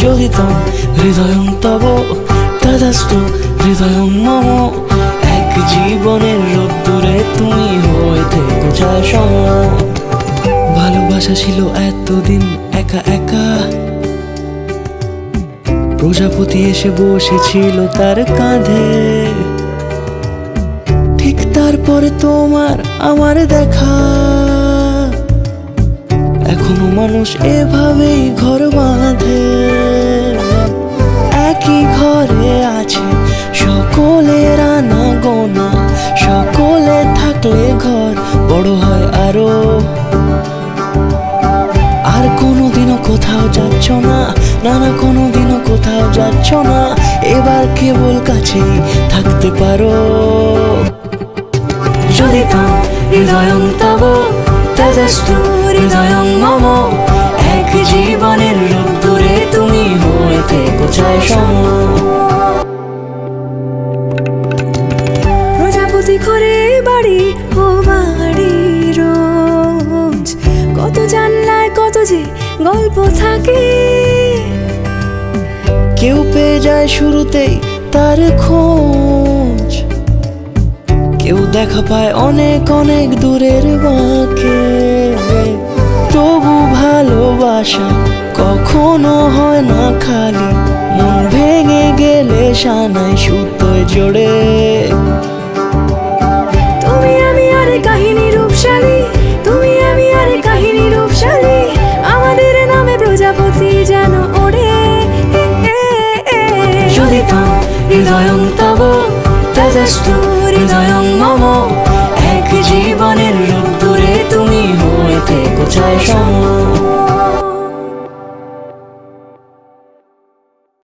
তম হৃদয়ং তব, তদস্তু, হৃদয়ং মম। এক জীবনের রোদ্দুরে তুমি হয়ে থেকো সম। ভালোবাসা ছিল এতদিন একা একা। প্রজাপতি এসে বসেছিল তার কাঁধে। ঠিক তারপরে তোমার আমার দেখা। এখনও মানুষ এভাবেই ঘর বাঁধে। একই ঘরে আছে সকলের আনা গোনা, সকলে থাকলে ঘর বড় হয় আরও। আর কোনোদিনও কোথাও যাচ্ছ না না না কোনোদিনও কোথাও যাচ্ছ না, এবার কেবল কাছেই থাকতে পারো। যদি তাম হৃদয়ং তেজস্তু হৃদয়ং মম। এক জীবনের রোদ্দুরে তুমি হয়ে থেকো সম? প্রজাপতি ঘরে বাড়ি ও বাড়ি রোজ। কত জানলায় কত যে গল্প থাকে। কেউ পেয়ে যায় শুরুতেই তার খোঁজ। কেউ দেখা পায় অনেক অনেক দূরের বাঁকে। ভালোবাসা কখনো হয় না খালি। মন ভেঙে গেলে সানাই সুতোয় জোড়ে তুমি আমি আরে কাহিনী রূপশালী তুমি আমি আরে কাহিনী রূপশালী আমাদের নামে প্রজাপতি যেন ওড়ে। তাম হৃদয়ং তব তেজস্তু হৃদয়ং মম এক জীবনের রোদ্দুরে তুমি হয়ে থেকো চায় সম